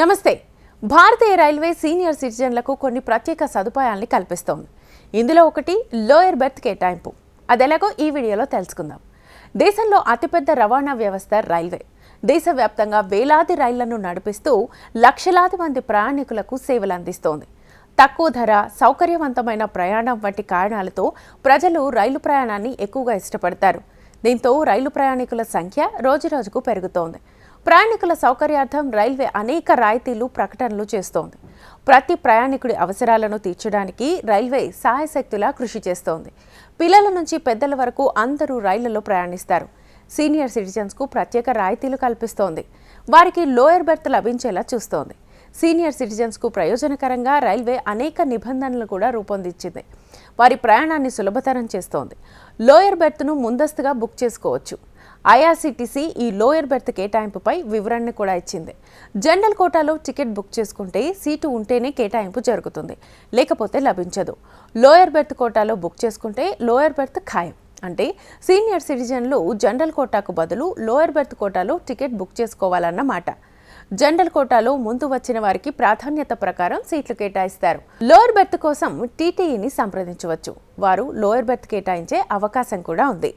నమస్తే. భారతీయ railway senior సిటిజన్లకు కొన్ని ప్రత్యేక సదుపాయాల్ని కల్పిస్తోంది. ఇందులో ఒకటి లోయర్ బెర్త్ కేటాయింపు. అదెలాగో ఈ వీడియోలో తెలుసుకుందాం. దేశంలో అతిపెద్ద రవాణా వ్యవస్థ రైల్వే. దేశవ్యాప్తంగా వేలాది రైళ్ళను నడిపిస్తూ లక్షలాది మంది ప్రయాణికులకు సేవలు అందిస్తోంది. తక్కువ ధర సౌకర్యవంతమైన ప్రయాణం వంటి కారణాలతో ప్రజలు రైలు ప్రయాణాన్ని ఎక్కువగా ఇష్టపడతారు. దీంతో రైలు ప్రయాణికుల సంఖ్య రోజురోజుకు పెరుగుతోంది. ప్రయాణికుల సౌకర్యార్థం రైల్వే అనేక రాయితీలు ప్రకటనలు చేస్తోంది. ప్రతి ప్రయాణికుడి అవసరాలను తీర్చడానికి రైల్వే సాయశక్తులా కృషి చేస్తోంది. పిల్లల నుంచి పెద్దల వరకు అందరూ రైళ్ళలో ప్రయాణిస్తారు. సీనియర్ సిటిజన్స్కు ప్రత్యేక రాయితీలు కల్పిస్తోంది. వారికి లోయర్ బెర్త్ లభించేలా చూస్తోంది. సీనియర్ సిటిజన్స్కు ప్రయోజనకరంగా రైల్వే అనేక నిబంధనలు కూడా రూపొందించింది. వారి ప్రయాణాన్ని సులభతరం చేస్తోంది. లోయర్ బెర్త్ను ముందస్తుగా బుక్ చేసుకోవచ్చు. ఐఆర్సీటీసీ ఈ లోయర్ బెర్త్ కేటాయింపుపై వివరణను కూడా ఇచ్చింది. జనరల్ కోటాలో టికెట్ బుక్ చేసుకుంటే సీటు ఉంటేనే కేటాయింపు జరుగుతుంది. లేకపోతే లభించదు. లోయర్ బెర్త్ కోటాలో బుక్ చేసుకుంటే లోయర్ బెర్త్ ఖాయం. అంటే సీనియర్ సిటిజన్లు జనరల్ కోటాకు బదులు లోయర్ బెర్త్ కోటాలో టికెట్ బుక్ చేసుకోవాలన్నమాట జనరల్ కోటాలో ముందు వచ్చిన వారికి ప్రాధాన్యత ప్రకారం సీట్లు కేటాయిస్తారు. లోయర్ బెర్త్ కోసం టీటీఈని సంప్రదించవచ్చు. వారు లోయర్ బెర్త్ కేటాయించే అవకాశం కూడా ఉంది.